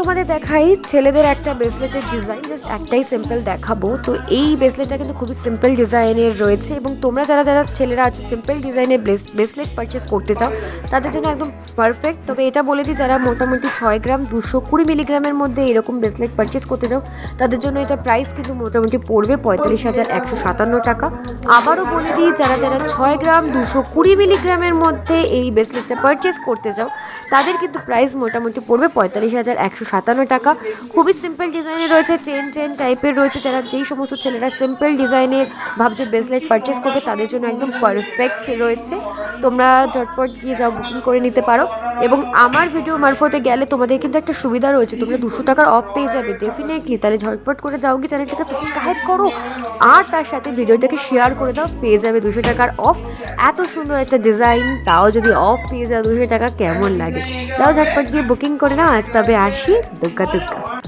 তোমাদের দেখাই, ছেলেদের একটা ব্রেসলেটের ডিজাইন জাস্ট একটাই সিম্পল দেখাবো। তো এই ব্রেসলেটটা কিন্তু খুবই সিম্পল ডিজাইনের রয়েছে এবং তোমরা যারা যারা ছেলেরা আছো সিম্পল ডিজাইনের ব্রেসলেট পারচেস করতে চাও, তাদের জন্য একদম পারফেক্ট তবে এটা বলে দিই, যারা মোটামুটি ছয় গ্রাম, দুশো কুড়ি মিলিগ্রামের মধ্যে এরকম ব্রেসলেট পারচেস করতে চাও, তাদের জন্য এটা প্রাইস কিন্তু মোটামুটি পড়বে পঁয়তাল্লিশ হাজার একশো সাতান্ন টাকা। আবারও বলে দিই, যারা যারা ছয় গ্রাম, দুশো কুড়ি মিলিগ্রামের মধ্যে এই ব্রেসলেটটা পারচেস করতে চাও, তাদের কিন্তু প্রাইস মোটামুটি পড়বে পঁয়তাল্লিশ হাজার একশো সাতান্ন টাকা। খুবই সিম্পল ডিজাইনের রয়েছে চেন চেন টাইপের রয়েছে। যারা যেই সমস্ত ছেলেরা সিম্পল ডিজাইনের ভাবছে ব্রেসলেট পারচেস করবে, তাদের জন্য একদম পারফেক্ট রয়েছে। তোমরা ঝটপট গিয়ে যাও বুকিং করে নিতে পারো। এবং আমার ভিডিও মারফতে গেলে তোমাদের কিন্তু একটা সুবিধা রয়েছে, তোমরা দুশো টাকার অফ পেয়ে যাবে। ডেফিনেটলি তাহলে ঝটপট করে যাও, গিয়ে চ্যানেলটাকে সাবস্ক্রাইব করো। আর তার সাথে ভিডিওটাকে শেয়ার করে দাও, পেয়ে যাবে দুশো টাকার অফ এত সুন্দর একটা ডিজাইন তাও যদি অফ পেয়ে যাও দুশো টাকা, কেমন লাগে? তাও ঝটপট গিয়ে বুকিং করে নাও, আজ তবে আসি। Tuca Tuca.